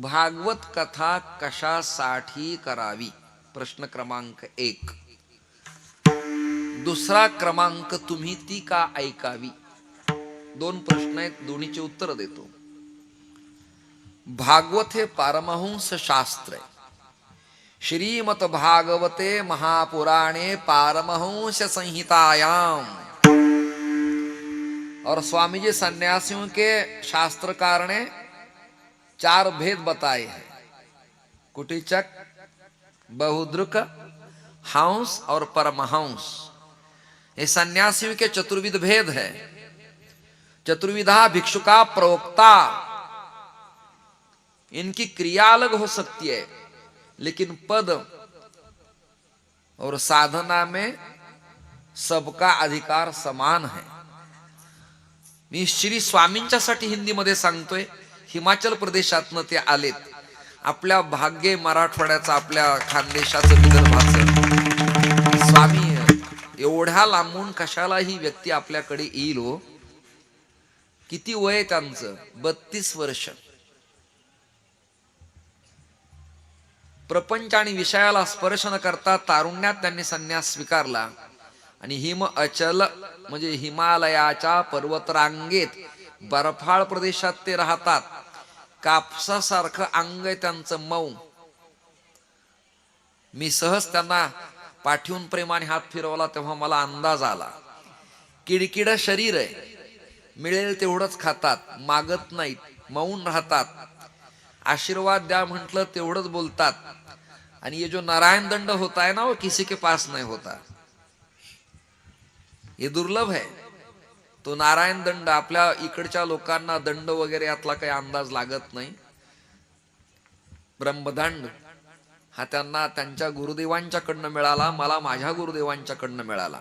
भागवत कथा कशासाठी करावी? प्रश्न क्रमांक एक. दुसरा क्रमांक तुम्ही ती का ऐकावी? दोन प्रश्न आहेत दोन्हीचे उत्तर देतो. भागवत हे पारमहंस शास्त्र आहे. श्रीमत भागवते महापुराणे पारमहंस संहितायाम. और स्वामी जी सन्यासियों के शास्त्रकार ने चार भेद बताए हैं। कुटिचक, बहुद्रुक, हंस और परमहंस। ये सन्यासियों के चतुर्विध भेद है। चतुर्विधा भिक्षुका प्रवक्ता इनकी क्रिया अलग हो सकती है, लेकिन पद और साधना में सबका अधिकार समान है। मी श्री स्वामी स्वामींच्यासाठी हिंदीमध्ये सांगतोय हिमाचल प्रदेशातनं ते आलेत. आपल्या भाग्य मराठवाड्याचं आपल्या खानदेशाचं विदर्भाचं स्वामी एवढ्या लांबून कशाला ही व्यक्ती आपल्याकडे येईल हो? किती वय त्यांचं? बत्तीस वर्ष. प्रपंच आणि विषयाला स्पर्श न करता तारुण्यात त्यांनी संन्यास स्वीकारला. आणि हिम अचल म्हणजे हिमालयाच्या पर्वतरांगेत बर्फाळ प्रदेशात ते राहतात. कापसासारखं अंग आहे त्यांचं मऊ. मी सहज त्यांना पाठवून प्रेमाने हात फिरवला तेव्हा मला अंदाज आला. किडकिड शरीर आहे. मिळेल तेवढंच खातात मागत नाहीत मौन राहतात. आशीर्वाद द्या म्हटलं तेवढंच बोलतात. आणि ये जो नारायण दंड होता है ना वो किसी के पास नाही होता. हे दुर्लभ आहे. तो नारायण दंड आपल्या इकडच्या लोकांना दंड वगैरे यातला काही अंदाज लागत नाही. ब्रह्मदंड हा त्यांना त्यांच्या गुरुदेवांच्याकडनं मिळाला मला माझ्या गुरुदेवांच्याकडनं मिळाला.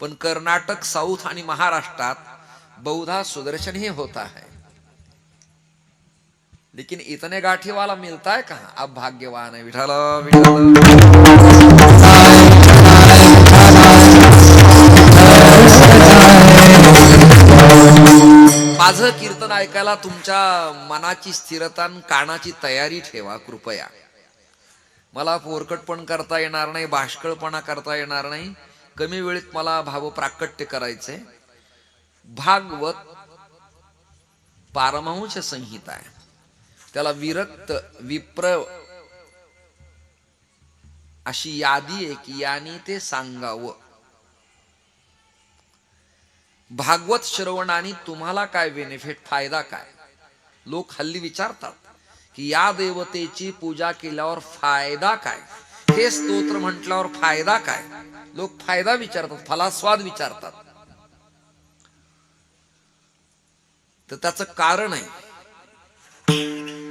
पण कर्नाटक साऊथ आणि महाराष्ट्रात बहुधा सुदर्शन ही होता है लेकिन इतने गाठी वाला मिलता है कहाँ अब भाग्यवान है विठाला विठाल माझं कीर्तन ऐकायला तुमच्या मनाची स्थिरता कानाची तयारी ठेवा कृपया. मला पोरकट पण करता येणार नाही भाष्कळपणा करता येणार नाही. कमी वेळेत मला भाव प्राकट्य करायचे. भागवत पारमांश संहिता आहे. त्याला विरक्त विप्र अशी यादी आहे की याने ते सांगावं. भागवत श्रवणाने तुम्हाला काय बेनिफिट फायदा काय? लोक हल्ली विचारतात की या देवतेची पूजा केल्यावर फायदा काय? हे स्तोत्र म्हटल्यावर फायदा काय? लोक फायदा विचारतात फलास्वाद विचारतात. तर त्याचं कारण आहे.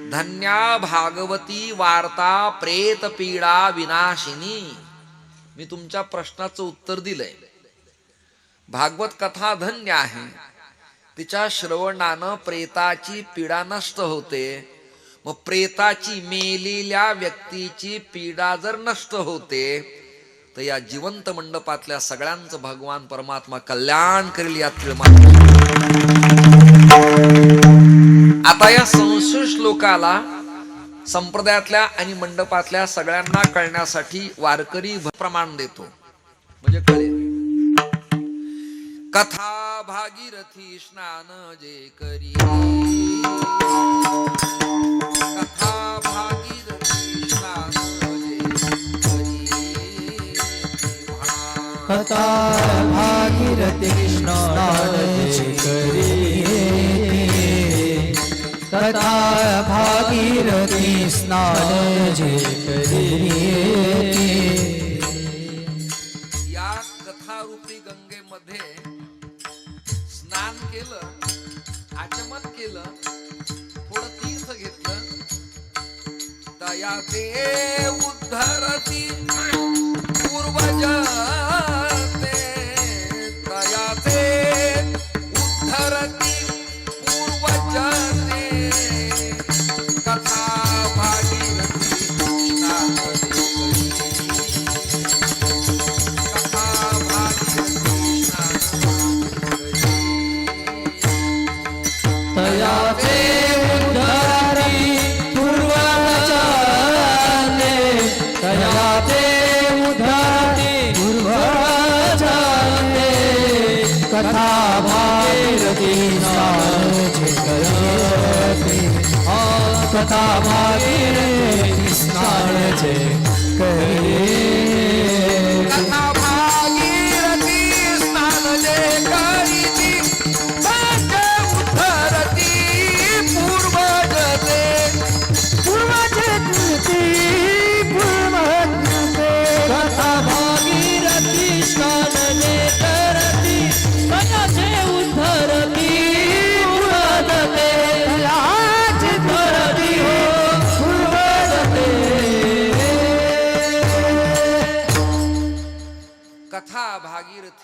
धन्या भागवती वार्ता प्रेत पीडा विनाशिनी. मी तुमच्या प्रश्नाचं उत्तर दिलंय. भागवत कथा धन्य आहे. तिच्या श्रवणानं प्रेताची पीडा नष्ट होते. मग प्रेताची मेलेल्या व्यक्तीची पीडा जर नष्ट होते तर या जिवंत मंडपातल्या सगळ्यांचं भगवान परमात्मा कल्याण करेल तिळमा आता या संस्कृत श्लोकाला संप्रदायातल्या आणि मंडपातल्या सगळ्यांना कळण्यासाठी वारकरी प्रमाण देतो. म्हणजे कळेल. कथा भागीरथी स्नान जे करी. कथा भागीरथी स्नान जे करी. कथा भागीरथी स्नान जे करी. कथा भागीरथी स्नान जे करी. माता भागीरथी कृष्णाचे करी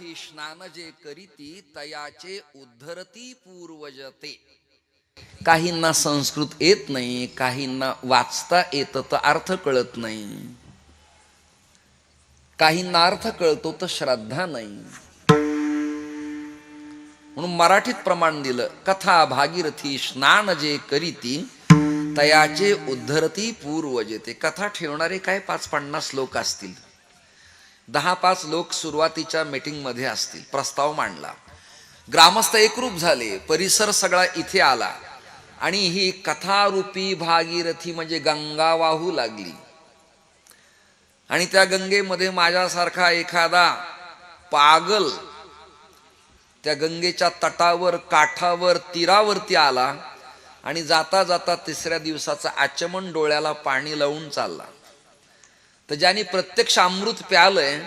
भागीरथी स्नान जे करीती तयाचे उद्धरती पूर्वजते. काहींना संस्कृत येत नाही काहींना वाचता येत तर अर्थ कळत नाही. काहींना अर्थ कळतो तर श्रद्धा नाही. म्हणून मराठीत प्रमाण दिलं कथा भागीरथी स्नान जे करीती तयाचे उद्धरती पूर्वजेते. कथा ठेवणारे काय पाच पन्नास लोक असतील? दहा पाच लोक सुरुवातीच्या मीटिंगमध्ये असतील. प्रस्ताव मांडला. ग्रामस्थ एकरूप झाले. परिसर सगळा इथे आला. आणि ही कथारूपी भागीरथी म्हणजे गंगा वाहू लागली. आणि त्या गंगेमध्ये माझ्यासारखा एखादा पागल त्या गंगेच्या तटावर काठावर तीरावरती आला आणि जाता जाता तिसऱ्या दिवसाचं आचमन डोळ्याला पाणी लावून चालला. तर ज्याने प्रत्यक्ष अमृत प्यालंय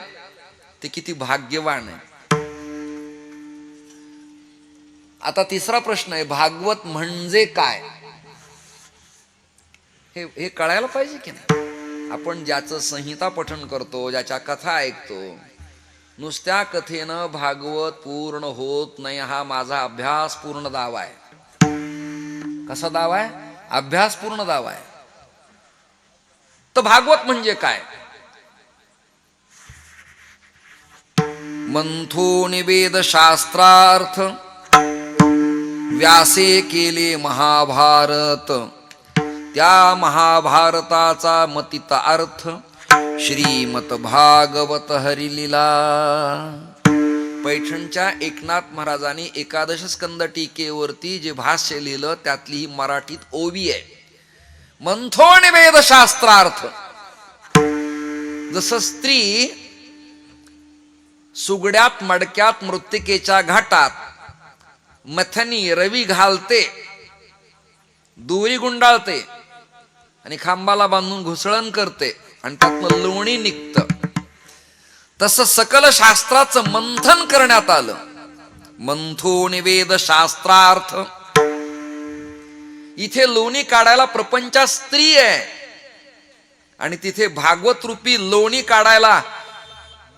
ते किती भाग्यवान आहे. आता तिसरा प्रश्न आहे भागवत म्हणजे काय? हे हे कळायला पाहिजे की नाही? आपण ज्याचं संहिता पठण करतो ज्याच्या कथा ऐकतो नुसत्या कथेनं भागवत पूर्ण होत नाही हा माझा अभ्यास पूर्ण दावा आहे. कसा दावा आहे? अभ्यास पूर्ण दावा आहे. तर भागवत म्हणजे काय? मंथो निवेद शास्त्रार्थ व्यासे केले महाभारत. त्या महाभारताचा मतित अर्थ श्रीमत भागवत हरिलीला. पैठणच्या एकनाथ महाराजांनी एकादश स्कंद टीकेवरती जे भाष्य लिहिलं त्यातली ही मराठीत ओवी आहे. मंथो वेदशास्त्रार्थ जस स्त्री सुगड्यात मडक्यात मृत्तिकेच्या घाटात मथनी रवी घालते दोरी गुंडाळते आणि खांबाला बांधून घुसळण करते आणि त्यातनं लोणी निघतं. तस सकल शास्त्राचं मंथन करण्यात आलं. मंथोनिवेद शास्त्रार्थ. इथे लोणी काढायला प्रपंचा स्त्री आहे. आणि तिथे भागवत रूपी लोणी काढायला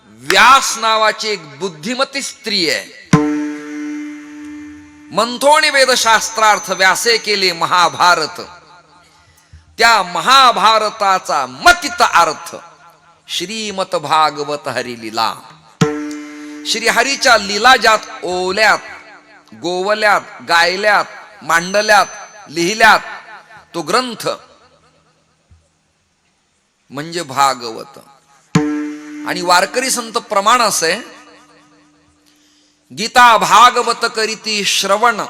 व्यास नावाची एक बुद्धिमती स्त्री आहे. मंथोणी वेदशास्त्रार्थ व्यासे केले महाभारत. त्या महाभारताचा मतित अर्थ श्रीमत भागवत हरी हरिलीला श्रीहरीच्या लिला ज्यात ओवल्यात गोवल्यात गायल्यात मांडल्यात लिहिल्यात तो ग्रंथ म्हणजे भागवत. आणि वारकरी संत प्रमाण असे गीता भागवत करीती श्रवण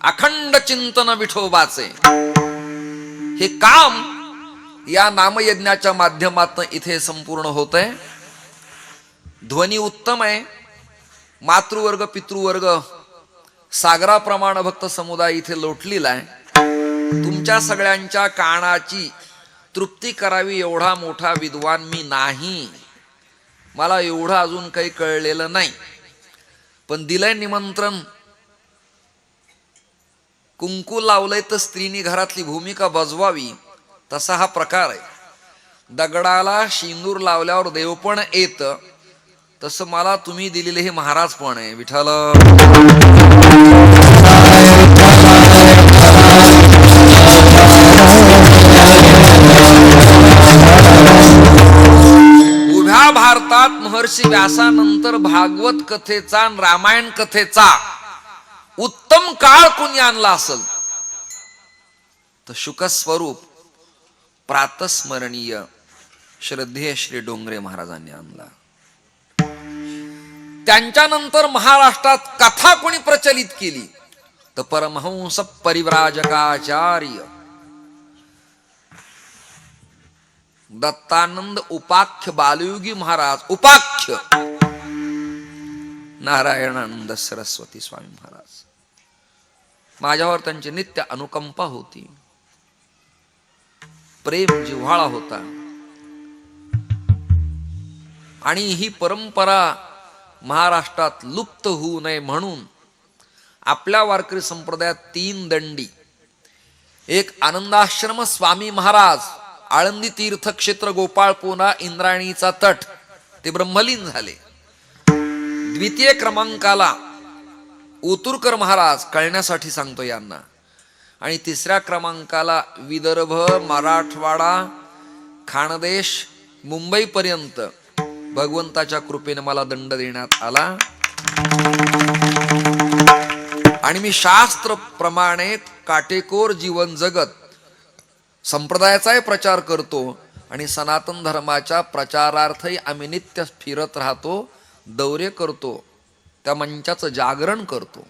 अखंड चिंतन विठोबाचे. हे काम या नामयज्ञाच्या माध्यमातून इथे संपूर्ण होत आहे ध्वनी उत्तम आहे. मातृवर्ग पितृवर्ग सागराप्रमाणे भक्त समुदाय इथे लोटलेला आहे. तुमच्या सगळ्यांच्या कानाची तृप्ती करावी एवढा मोठा विद्वान मी नाही. मला एवढं अजून काही कळलेलं नाही. पण दिलंय निमंत्रण. कुंकू लावलंय तर स्त्रीनी घरातली भूमिका बजवावी. तसा हा प्रकार आहे. दगडाला शिंदूर लावल्यावर देवपण येतं. तसं मला तुम्ही दिलेले हे महाराज पण आहे विठाल उभ्या भारतात महर्षी व्यासानंतर भागवत कथेचा आणि रामायण कथेचा उत्तम काळ कुणी आणला असल? तर शुकस्वरूप प्रातस्मरणीय श्रद्धेय श्री डोंगरे महाराजांनी आणला. त्यांच्यानंतर महाराष्ट्रात कथा कोणी प्रचलित केली? तर परमहंस परिव्राजकाचार्य. दत्तानंद उपाख्य बालयुगी महाराज. उपाख्य! नारायणानंद सरस्वती स्वामी महाराज. माझ्यावर त्यांची नित्य अनुकंपा होती. प्रेम जिव्हाळा होता. आणि ही परंपरा महाराष्ट्रात लुप्त होऊ नये म्हणून आपल्या वारकरी संप्रदायात तीन दंडी. एक आनंदाश्रम स्वामी महाराज आळंदी तीर्थक्षेत्र गोपाळपुना इंद्रायणीचा तट ते ब्रह्मलीन झाले. द्वितीय क्रमांकाला ओतुरकर महाराज कळण्यासाठी सांगतो यांना. आणि तिसऱ्या क्रमांकाला विदर्भ मराठवाडा खानदेश मुंबईपर्यंत भगवंताच्या कृपेने मला दंड देण्यात आला. आणि मी शास्त्र प्रमाणे काटेकोर जीवन जगत संप्रदायाचाही प्रचार करतो आणि सनातन धर्माच्या प्रचारार्थही आम्ही नित्य फिरत राहतो दौरे करतो त्या मंचाचं जागरण करतो.